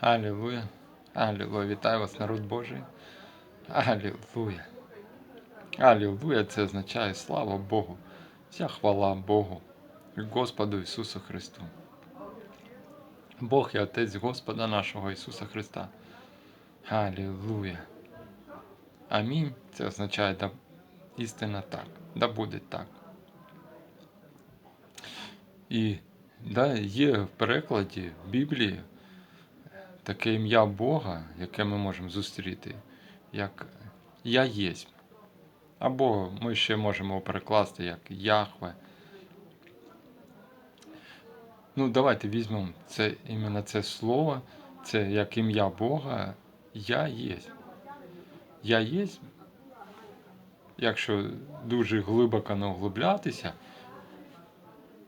Алілуя. Алілуя. Вітаю вас, народ Божий. Алілуя. Алілуя. Це означає слава Богу. Вся хвала Богу, Господу Ісусу Христу. Бог і Отець Господа нашого Ісуса Христа. Алілуя. Амінь. Це означає да, істина так. Да буде так. І да, є в перекладі в Біблії таке ім'я Бога, яке ми можемо зустріти, як Я єсть. Або ми ще можемо перекласти як Яхве. Ну, давайте візьмемо це іменно це слово, це як ім'я Бога, Я єсть. Я єсть, якщо дуже глибоко не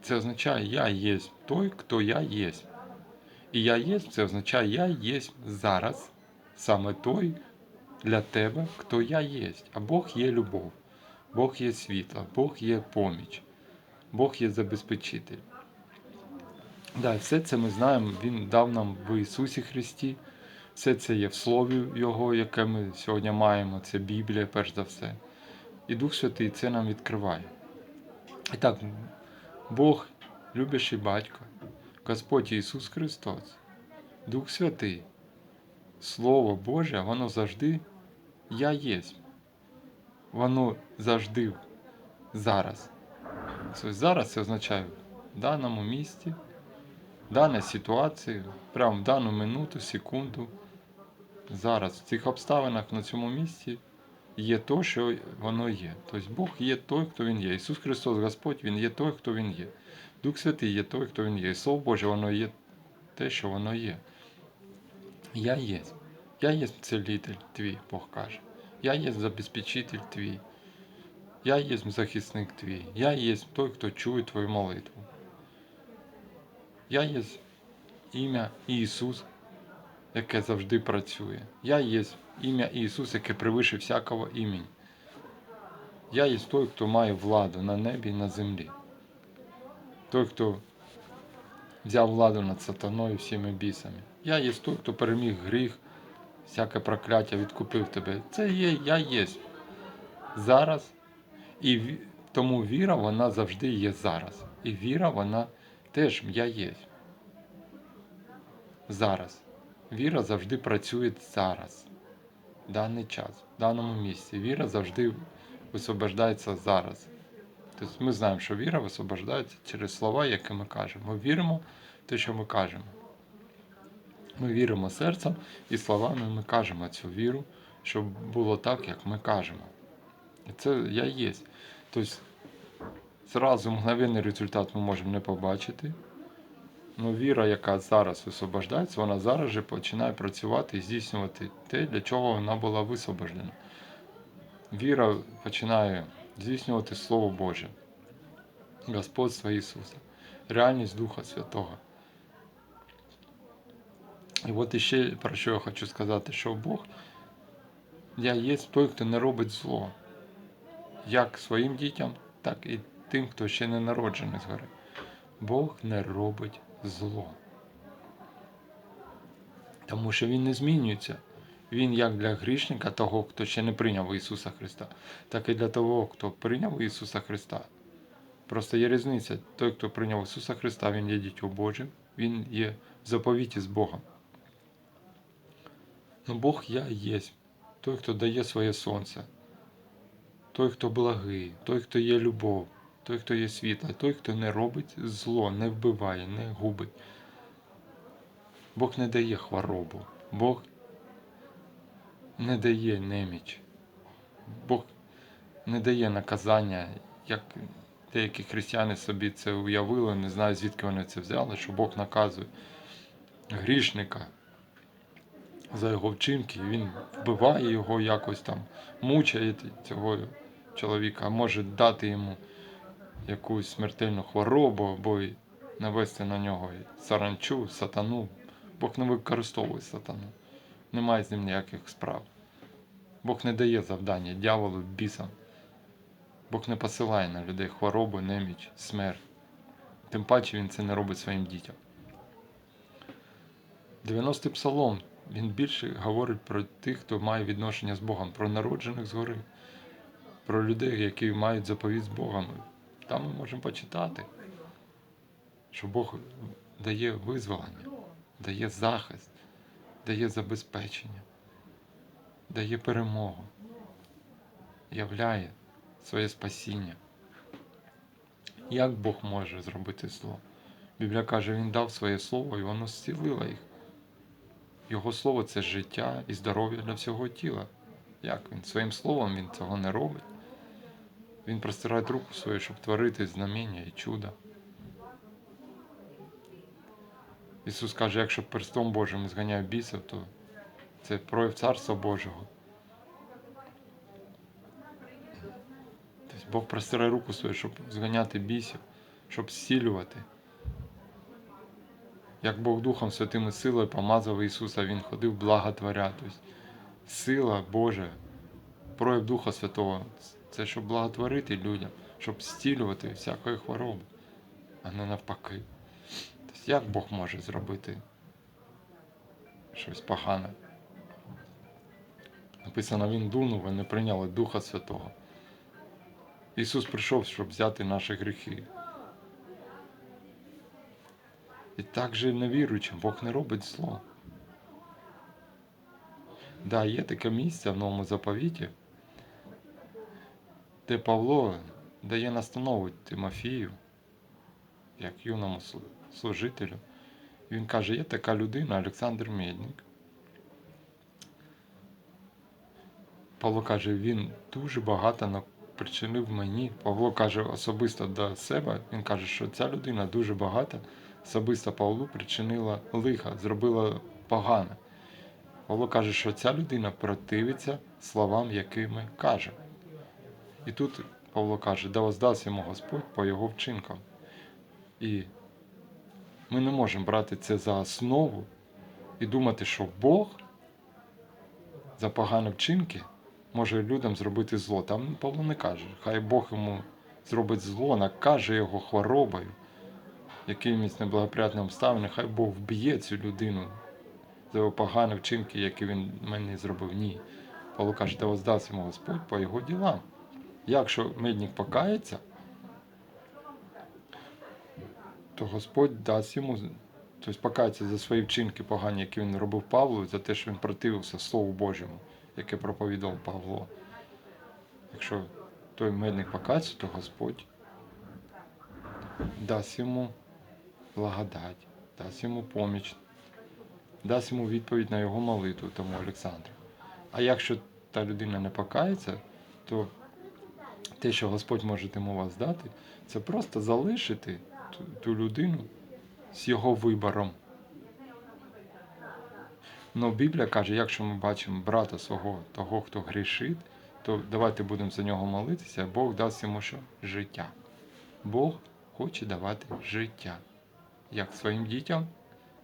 це означає Я єсть той, хто я єсть. І я єсть, це означає я єсть зараз, саме той для тебе, хто я єсть. А Бог є любов, Бог є світло, Бог є поміч, Бог є забезпечитель. Да, все це ми знаємо, Він дав нам в Ісусі Христі. Все це є в Слові Його, яке ми сьогодні маємо, це Біблія, перш за все. І Дух Святий це нам відкриває. І так, Бог, любящий батько, Господь Ісус Христос, Дух Святий, Слово Боже, воно завжди Я єсть. Воно завжди зараз. Зараз це означає в даному місці, в даній ситуації, прямо в дану минуту, секунду. Зараз, в цих обставинах на цьому місці є то, що воно є. Тобто Бог є той, хто Він є. Ісус Христос, Господь, Він є той, хто Він є. Дух Святий є той, хто Він є. І Слово Боже, воно є те, що воно є. Я є. Я є целитель твій, Бог каже. Я є забезпечитель твій. Я є захисник твій. Я є той, хто чує твою молитву. Я є ім'я Ісус, яке завжди працює. Я є ім'я Ісус, яке превише всякого імені. Я є той, хто має владу на небі і на землі. Той, хто взяв владу над сатаною і всіми бісами. Я є той, хто переміг гріх, всяке прокляття відкупив тебе. Це є, я є зараз. І тому віра, вона завжди є зараз. І віра, вона теж я є. Зараз. Віра завжди працює зараз, в даний час, в даному місці. Віра завжди висвобождається зараз. Тобто ми знаємо, що віра висвобождається через слова, які ми кажемо. Ми віримо в те, що ми кажемо. Ми віримо серцем і словами ми кажемо цю віру, щоб було так, як ми кажемо. І це я є. Тобто, зразу мгновенний результат ми можемо не побачити. Ну, віра, яка зараз висвобождається, вона зараз же починає працювати і здійснювати те, для чого вона була висвобождена. Віра починає здійснювати Слово Боже, Господство Ісуса, реальність Духа Святого. І от іще про що я хочу сказати, що Бог я є той, хто не робить зло, як своїм дітям, так і тим, хто ще не народжений згори. Бог не робить зло. Тому що Він не змінюється. Він як для грішника, того, хто ще не прийняв Ісуса Христа, так і для того, хто прийняв Ісуса Христа. Просто є різниця. Той, хто прийняв Ісуса Христа, Він є дітьом Божим, Він є в заповіті з Богом. Ну Бог я є, той, хто дає своє сонце, той, хто благий, той, хто є любов, той, хто є світло, той, хто не робить зло, не вбиває, не губить. Бог не дає хворобу, Бог не дає неміч, Бог не дає наказання, як деякі християни собі це уявили, не знаю звідки вони це взяли, що Бог наказує грішника за його вчинки, він вбиває його якось там, мучає цього чоловіка, може дати йому якусь смертельну хворобу або навести на нього саранчу, сатану. Бог не використовує сатану, немає з ним ніяких справ. Бог не дає завдання дьяволу, бісам. Бог не посилає на людей хворобу, неміч, смерть. Тим паче він це не робить своїм дітям. 90-й псалом, він більше говорить про тих, хто має відношення з Богом, про народжених згори, про людей, які мають заповідь з Богом. Там ми можемо почитати, що Бог дає визволення, дає захист, дає забезпечення, дає перемогу, являє своє спасіння. Як Бог може зробити зло? Біблія каже, Він дав своє слово і воно зцілило їх. Його слово це життя і здоров'я для всього тіла. Як він? Своїм словом він цього не робить. Він простирає руку свою, щоб творити знамення і чуда. Ісус каже, якщо перстом Божим зганяє бісів, то це прояв Царства Божого. Тобто Бог простирає руку свою, щоб зганяти бісів, щоб зцілювати. Як Бог Духом Святим і силою помазав Ісуса, Він ходив благотворя. Тобто сила Божа, прояв Духа Святого це щоб благотворити людям, щоб зцілювати всякої хвороби, а не навпаки. Тобто як Бог може зробити щось погане? Написано, Він дунув, і не прийняли Духа Святого. Ісус прийшов, щоб взяти наші гріхи. І так же невіруючим Бог не робить зло. Да, є таке місце в новому заповіті, де Павло дає настанову Тимофію, як юному служителю. Він каже, є така людина, Олександр Медник. Павло каже, він дуже багато причинив мені. Павло каже особисто до себе, він каже, що ця людина дуже багато особисто Павлу причинила лиха, зробила погане. Павло каже, що ця людина противиться словам, якими каже. І тут Павло каже, да воздасть йому Господь по його вчинкам. І ми не можемо брати це за основу і думати, що Бог за погані вчинки може людям зробити зло. Там Павло не каже, хай Бог йому зробить зло, накаже його хворобою, якимись неблагоприятними обставинами, хай Бог вб'є цю людину за його погані вчинки, які він мені зробив. Ні. Павло каже, да воздасть йому Господь по його ділам. Якщо медник покається, то Господь дасть йому, тобто покається за свої вчинки погані, які він робив Павлу, за те, що він противився Слову Божому, яке проповідав Павло. Якщо той медник покається, то Господь дасть йому благодать, дасть йому поміч, дасть йому відповідь на його молитву, тому Олександру. А якщо та людина не покається, то те, що Господь може йому вас дати, це просто залишити ту, ту людину з його вибором. Ну, Біблія каже, якщо ми бачимо брата свого, того, хто грішить, то давайте будемо за нього молитися, Бог дасть йому що? Життя. Бог хоче давати життя. Як своїм дітям,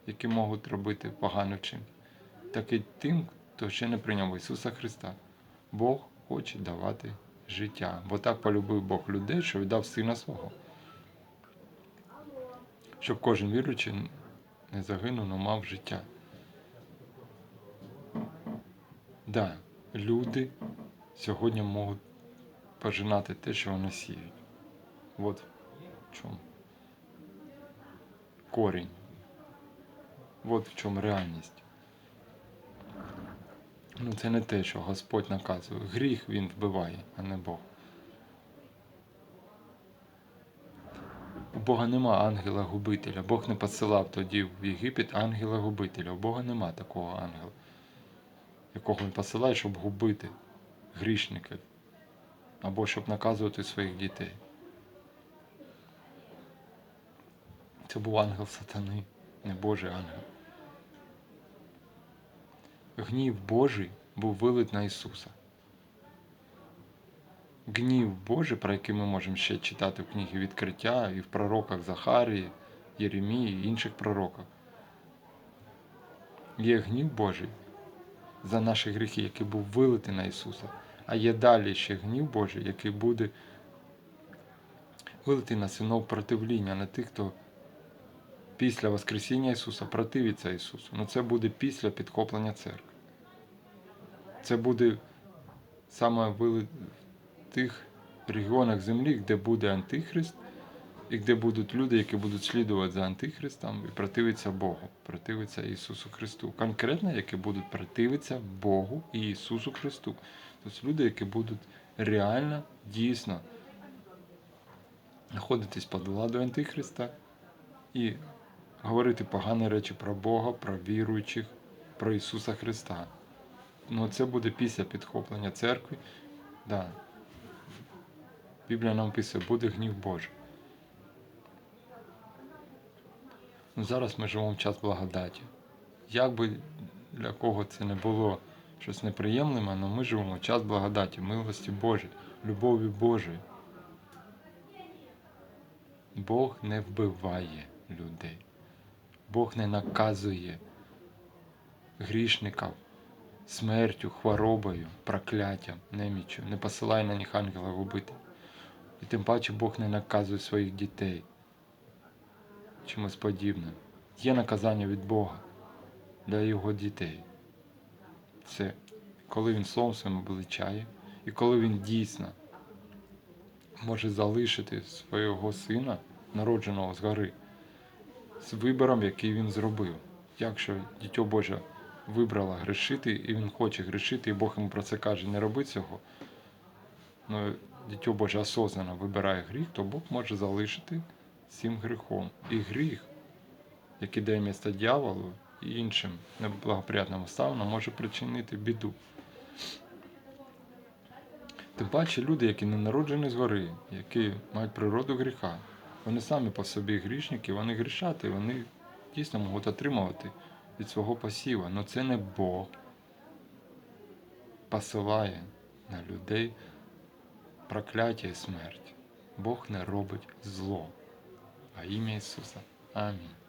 які можуть робити погану вчинки, так і тим, хто ще не прийняв Ісуса Христа. Бог хоче давати життя. Бо так полюбив Бог людей, що віддав сина свого. Щоб кожен віруючий не загинув, але мав життя. Да, люди сьогодні можуть пожинати те, що вони сіють. От в чому корінь. От в чому реальність. Ну, це не те, що Господь наказує. Гріх він вбиває, а не Бог. У Бога нема ангела-губителя. Бог не посилав тоді в Єгипет ангела-губителя. У Бога нема такого ангела, якого він посилає, щоб губити грішників або щоб наказувати своїх дітей. Це був ангел сатани, не Божий ангел. Гнів Божий був вилит на Ісуса. Гнів Божий, про який ми можемо ще читати в книгі відкриття і в пророках Захарії, Єремії і інших пророках. Є гнів Божий за наші гріхи, який був вилитий на Ісуса. А є далі ще гнів Божий, який буде вилитий на синов противління, на тих, хто після Воскресіння Ісуса противиться Ісусу. Ну це буде після підхоплення церкви. Це буде саме в тих регіонах землі, де буде Антихрист, і де будуть люди, які будуть слідувати за Антихристом і противитися Богу, противитися Ісусу Христу. Конкретно, які будуть противитися Богу і Ісусу Христу. Тобто люди, які будуть реально, дійсно знаходитись під владою Антихриста і говорити погані речі про Бога, про віруючих, про Ісуса Христа. Ну, це буде після підхоплення церкви. Да. Біблія нам писає, буде гнів Божий. Ну, зараз ми живемо в час благодаті. Як би для кого це не було щось неприємне, але ми живемо в час благодаті, милості Божої, любові Божої. Бог не вбиває людей. Бог не наказує грішників смертю, хворобою, прокляттям, неміччю, не посилає на них ангела губити. І тим паче Бог не наказує своїх дітей чимось подібним. Є наказання від Бога для його дітей. Це коли він словом своїм обличає, і коли він дійсно може залишити свого сина, народженого згори, з вибором, який він зробив. Якщо дитя Боже вибрала грішити, і він хоче грішити, і Бог йому про це каже, не роби цього. Ну, дитя Боже осознанно вибирає гріх, то Бог може залишити цим гріхом. І гріх, який дає місце дьяволу і іншим неблагоприятним обставинам, може причинити біду. Тим паче люди, які не народжені згори, які мають природу гріха, вони самі по собі грішники, вони грішати, вони дійсно можуть отримувати від свого пасіва. Але це не Бог посилає на людей прокляття і смерть. Бог не робить зло. А ім'я Ісуса. Амінь.